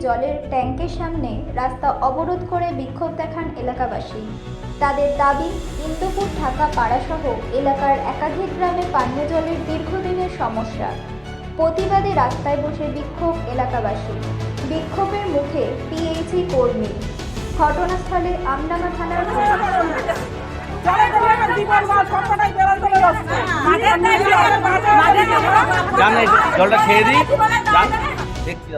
জলের ট্যাঙ্কের সামনে রাস্তা অবরোধ করে বিক্ষোভ দেখান এলাকাবাসী। তাদের দাবি, ইন্দুপুর, ঢাকা, পাড়াসহ এলাকার একাধিক গ্রামে পানীয় জলের দীর্ঘদিনের সমস্যা। প্রতিবাদে রাস্তায় বসে বিক্ষোভ এলাকাবাসী। বিক্ষোভের মুখে পিএইচি কর্মী। ঘটনাস্থলে আমডাঙ্গা থানার জলটা খেয়ে দিই। দেখছি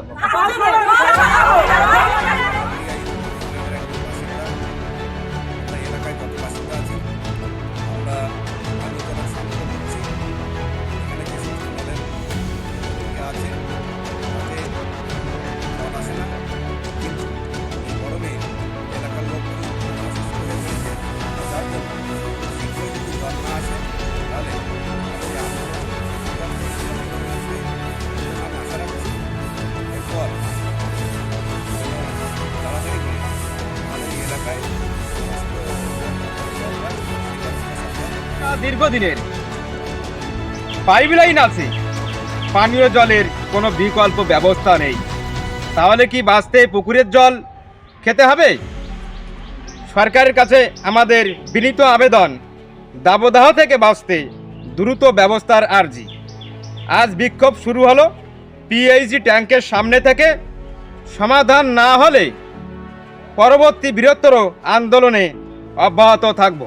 দীর্ঘদিনের। পাইপ লাইন আছে। পানীয় জলের কোনো বিকল্প ব্যবস্থা নেই। তাহলে কি বাঁচতে পুকুরের জল খেতে হবে? সরকারের কাছে আমাদের বিনীত আবেদন, দাবদাহ থেকে বাঁচতে দ্রুত ব্যবস্থার আর্জি। আজ বিক্ষোভ শুরু হলো পিএইচজি ট্যাঙ্কের সামনে থেকে। সমাধান না হলে পরবর্তী বৃহত্তর আন্দোলনে অব্যাহত থাকব।